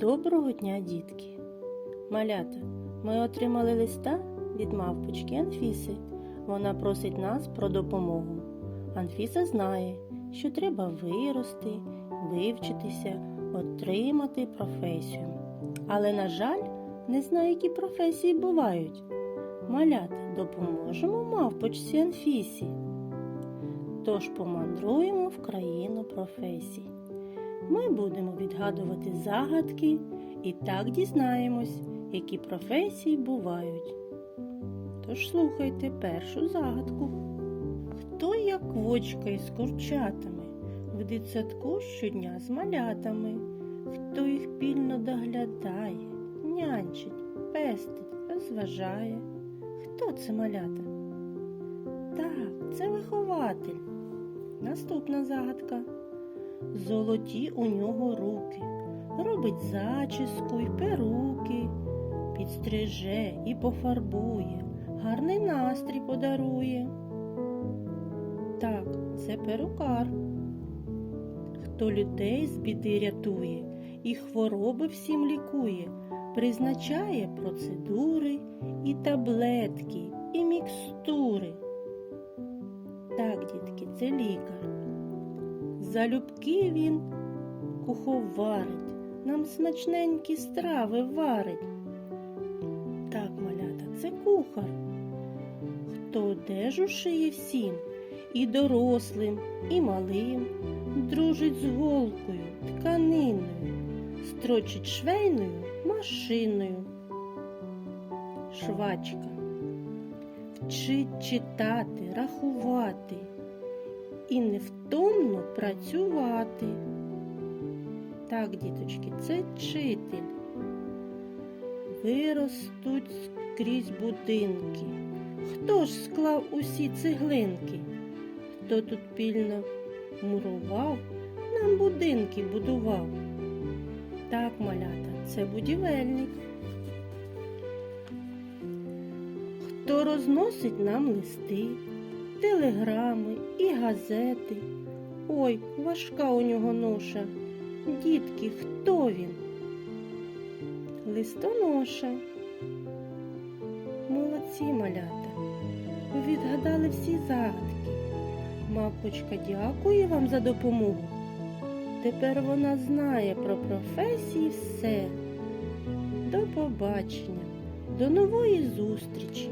Доброго дня, дітки! Малята, ми отримали листа від мавпочки Анфіси. Вона просить нас про допомогу. Анфіса знає, що треба вирости, вивчитися, отримати професію. Але, на жаль, не знає, які професії бувають. Малята, допоможемо мавпочці Анфісі. Тож помандруємо в країну професій. Ми будемо відгадувати загадки і так дізнаємось, які професії бувають. Тож слухайте першу загадку. Хто як вочка із курчатами в дитсадку щодня з малятами? Хто їх пільно доглядає, нянчить, пестить, розважає? Хто це малята? Так, це вихователь. Наступна загадка. Золоті у нього руки, робить зачіску й перуки, підстриже і пофарбує, гарний настрій подарує. Так, це перукар. Хто людей з біди рятує і хвороби всім лікує, призначає процедури і таблетки, і мікстури. Так, дітки, це лікар. Залюбки він куховарить, нам смачненькі страви варить. Так, малята, це кухар. Хто одежу шиє всім, і дорослим, і малим, дружить з голкою, тканиною, строчить швейною машиною. Швачка вчить читати, рахувати і невтомно працювати. Так, діточки, це вчитель. Виростуть скрізь будинки. Хто ж склав усі цеглинки? Хто тут пільно мурував, нам будинки будував? Так, малята, це будівельник. Хто розносить нам листи, телеграми і газети. Ой, важка у нього ноша. Дітки, хто він? Листоноша. Молодці малята. Ви відгадали всі загадки. Мавпочка дякує вам за допомогу. Тепер вона знає про професії все. До побачення, до нової зустрічі!